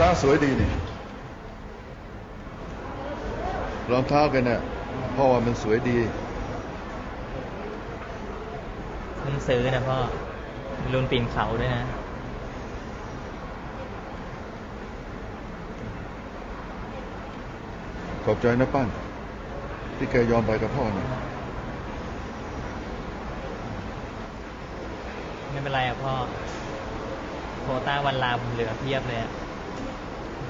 องเท้าสวยดีนี่รองเท้ากันเนี่ยพ่อว่ามันสวยดีเพิ่งซื้อนะพ่อรุ่นปีนเขาด้วยนะ ขอบใจนะปั้น ที่แกยอมไปกับพ่อเนี่ยไม่เป็นไรอะพ่อโควต้าวันลาผมเหลือเพียบเลยอะ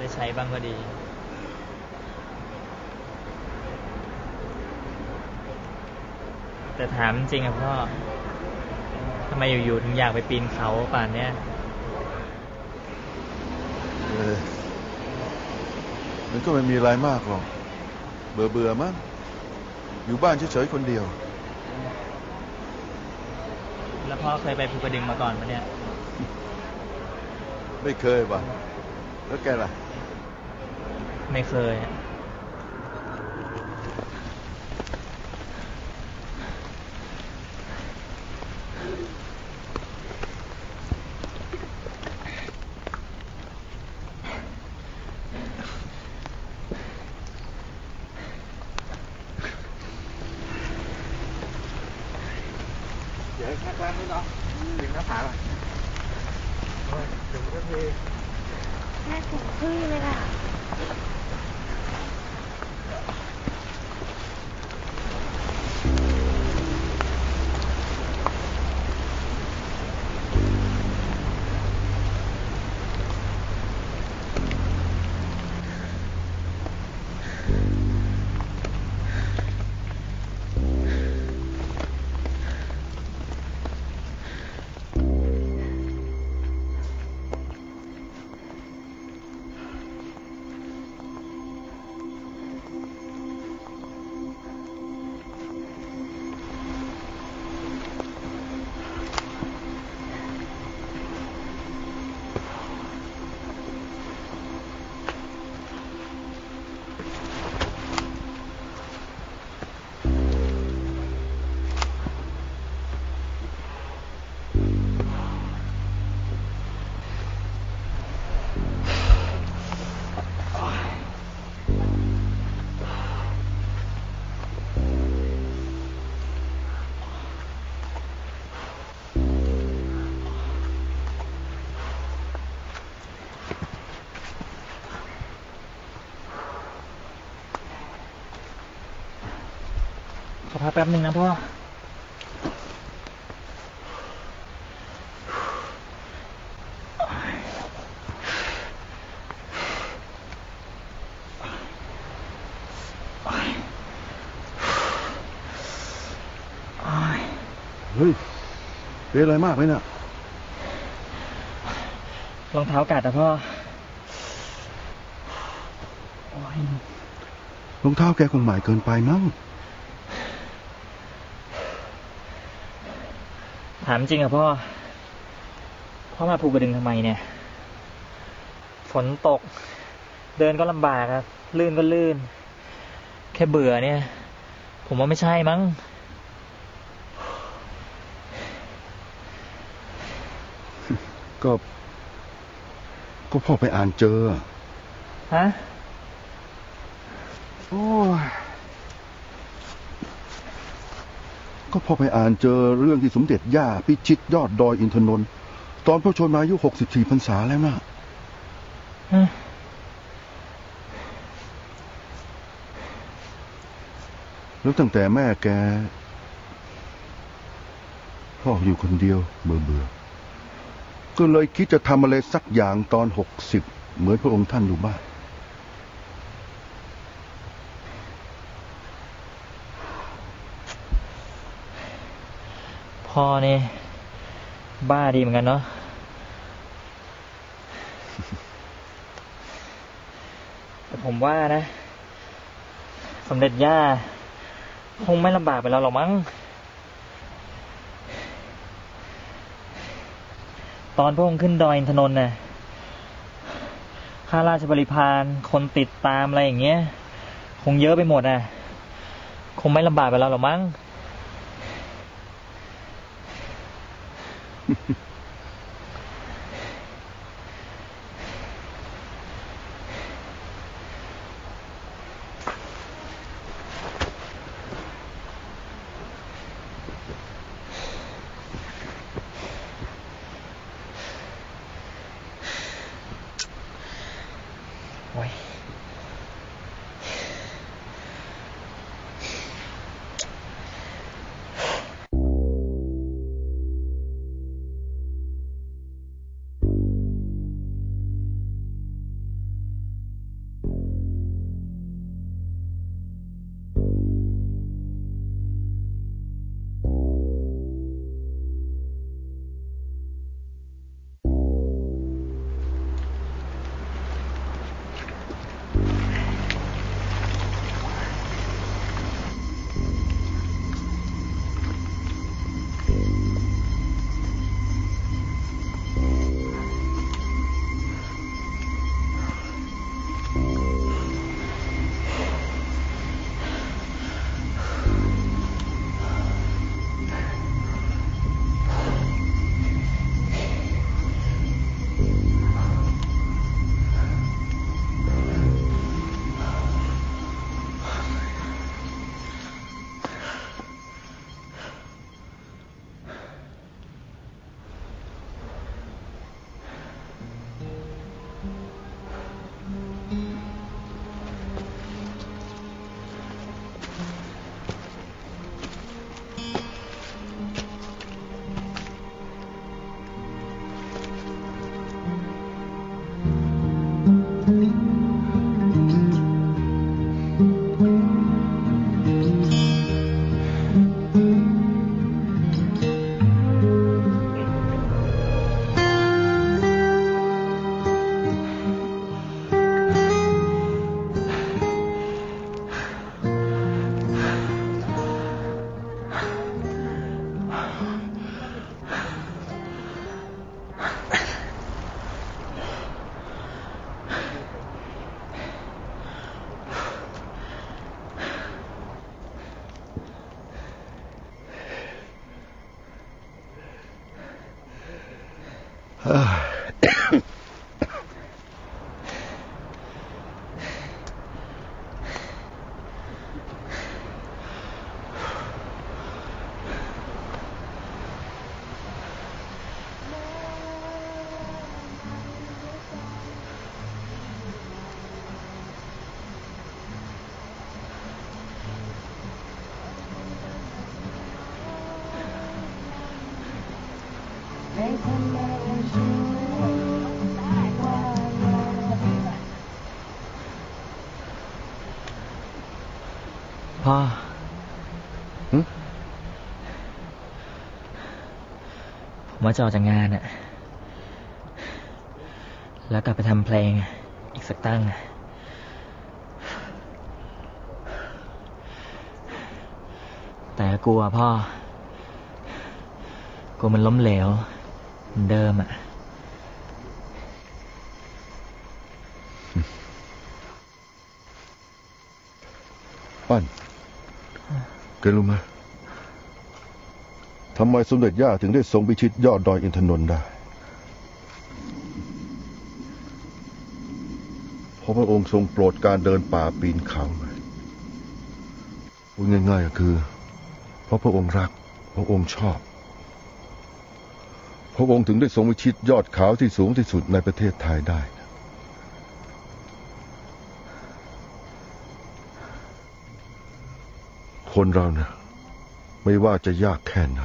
ได้ใช้บ้างก็ดี แต่ถามจริงอะพ่อทำไมอยู่ๆถึงอยากไปปีนเขาป่านเนี้ยเออมันก็ไม่มีอะไรมากหรอก เบื่อเบื่อๆมั้งอยู่บ้านเฉยๆคนเดียว แล้วพ่อเคยไปภูกระดึงมาก่อนปะเนี่ย ไม่เคยป่ะ แล้วแกล่ะ ไม่เคยอะเดี๋ยวแค่แป๊บนึงเนาะดึงหน้าผาก่อนโอ้ยเดี๋ยวมันก็เทแค่ถุงครึ่งเลยค่ะ พักแป๊บนึงนะพ่อ เฮ้ย เป็นอะไรมากไหมน่ะ รองเท้ากัดอะพ่อโอ้ยรองเท้าแกคงใหม่เกินไปมั้งามจริงอะพ่อ พ่อมาภูกระดึงทำไมเนี่ย ฝนตก เดินก็ลำบากครับ ลื่นก็ลื่น แค่เบื่อเนี่ย ผมว่าไม่ใช่มั้ง ก็ ก็พ่อไปอ่านเจอ ฮะ โอ้ย ก็พอไปอ่านเจอเรื่องที่สมเด็จย่าพิชิตยอดดอยอินทนนท์ตอนพระชนมายุหกสิบสี่พรรษาแล้วนะฮะแล้วตั้งแต่แม่แก พ่ออยู่คนเดียวเบื่อเบื่อๆก็เลยคิดจะทำอะไรสักอย่างตอนหกสิบเหมือนพระองค์ท่านอยู่บ้าน พ่อเนี่ยบ้าดีเหมือนกันเนาะแต่ผมว่านะสมเด็จย่าคงไม่ลำบากไปแล้วหรอกมั้ง ตอนพระองค์ขึ้นดอยอินทนนท์น่ะข้าราชบริพารคนติดตามอะไรอย่างเงี้ย คงเยอะไปหมดอะ คงไม่ลำบากไปแล้วหรอกมั้ง why พ่อผมว่าจะออกจากงานอะแล้วกลับไปทำเพลงอีกสักตั้งอะแต่กลัวพ่อกลัวมันล้มเหลว เดิมอะปั้นแกรู้ไหมทำไมสมเด็จย่าถึงได้ทรงพิชิตยอดดอยอินทนนท์ได้ เพราะพระองค์ทรงโปรดการเดินป่าปีนเขางพูดง่ายๆก็คือ เพราะพระองค์รัก พระองค์ชอบ ระองค์ถึงได้ทรงวิชิตยอดเขาที่สูงที่สุดในประเทศไทยได้ คนเรานะไม่ว่าจะยากแค่ไหน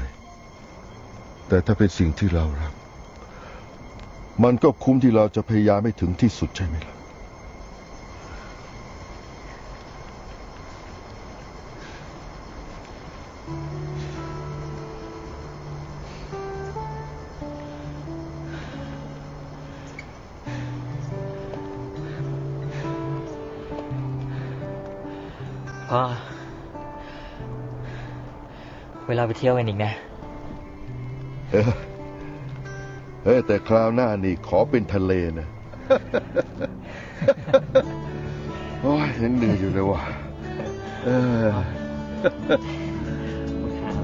แต่ถ้าเป็นสิ่งที่เรารัก มันก็คุ้มที่เราจะพยายามให้ถึงที่สุดใช่ไหมล่ะ พ่อเวลาไปเที่ยวกันอีกนะ เออเออแต่คราวหน้านี่ขอเป็นทะเลนะ โอ้ยยังเหนื่อยอยู่เลยว่ะ เออ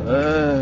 เออ